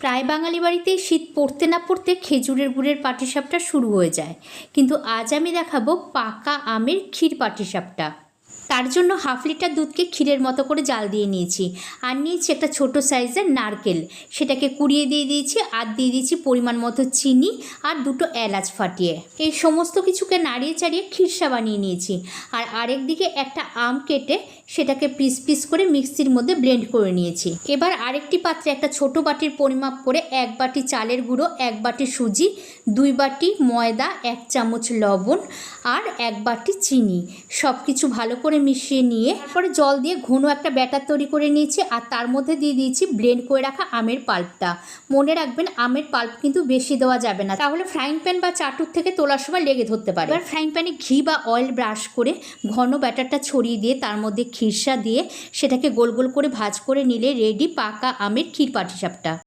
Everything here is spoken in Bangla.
প্রায় বাঙালি বাড়িতেই শীত পড়তে না পড়তে খেজুরের গুড়ের পাটিসাপটা শুরু হয়ে যায়। কিন্তু আজ আমি দেখাবো পাকা আমের ক্ষীর পাটিসাপটা। তার জন্য হাফ লিটার দুধকে ক্ষীরের মতো করে জাল দিয়ে নিয়েছি। আর নিয়েছি একটা ছোট সাইজের নারকেল। সেটাকে কুড়িয়ে দিয়ে দিয়েছি, আর দিয়ে দিয়েছি পরিমাণ মতো চিনি আর দুটো এলাচ ফাটিয়ে। এই সমস্ত কিছুকে নাড়িয়ে চাড়িয়ে ক্ষীরসা বানিয়ে নিয়েছি। আর আরেক দিকে একটা আম কেটে সেটাকে পিস পিস করে মিক্সির মধ্যে ব্লেন্ড করে নিয়েছি। এবার আরেকটি পাত্রে একটা ছোট বাটির পরিমাপ করে এক বাটি চালের গুঁড়ো, এক বাটি সুজি, দুই বাটি ময়দা, এক চামচ লবণ আর এক বাটি চিনি। সব কিছু ভালো করে মিশিয়ে নিয়ে তারপরে জল দিয়ে ঘন একটা ব্যাটার তৈরি করে নিয়েছি আর তার মধ্যে দিয়ে দিয়েছি ব্লেন্ড করে রাখা আমের পাল্পটা। মনে রাখবেন আমের পাল্প কিন্তু বেশি দেওয়া যাবে না। তাহলে ফ্রাইং প্যান বা চাটুর থেকে তোলার সময় লেগে ধরতে পারে। এবার ফ্রাইং প্যানে ঘি বা অয়েল ব্রাশ করে ঘন ব্যাটারটা ছড়িয়ে দিয়ে তার মধ্যে খিরসা দিয়ে সেটাকে গোল গোল করে ভাজ করে নিলে রেডি পাকা আমের ক্ষীর পাটিসাপটা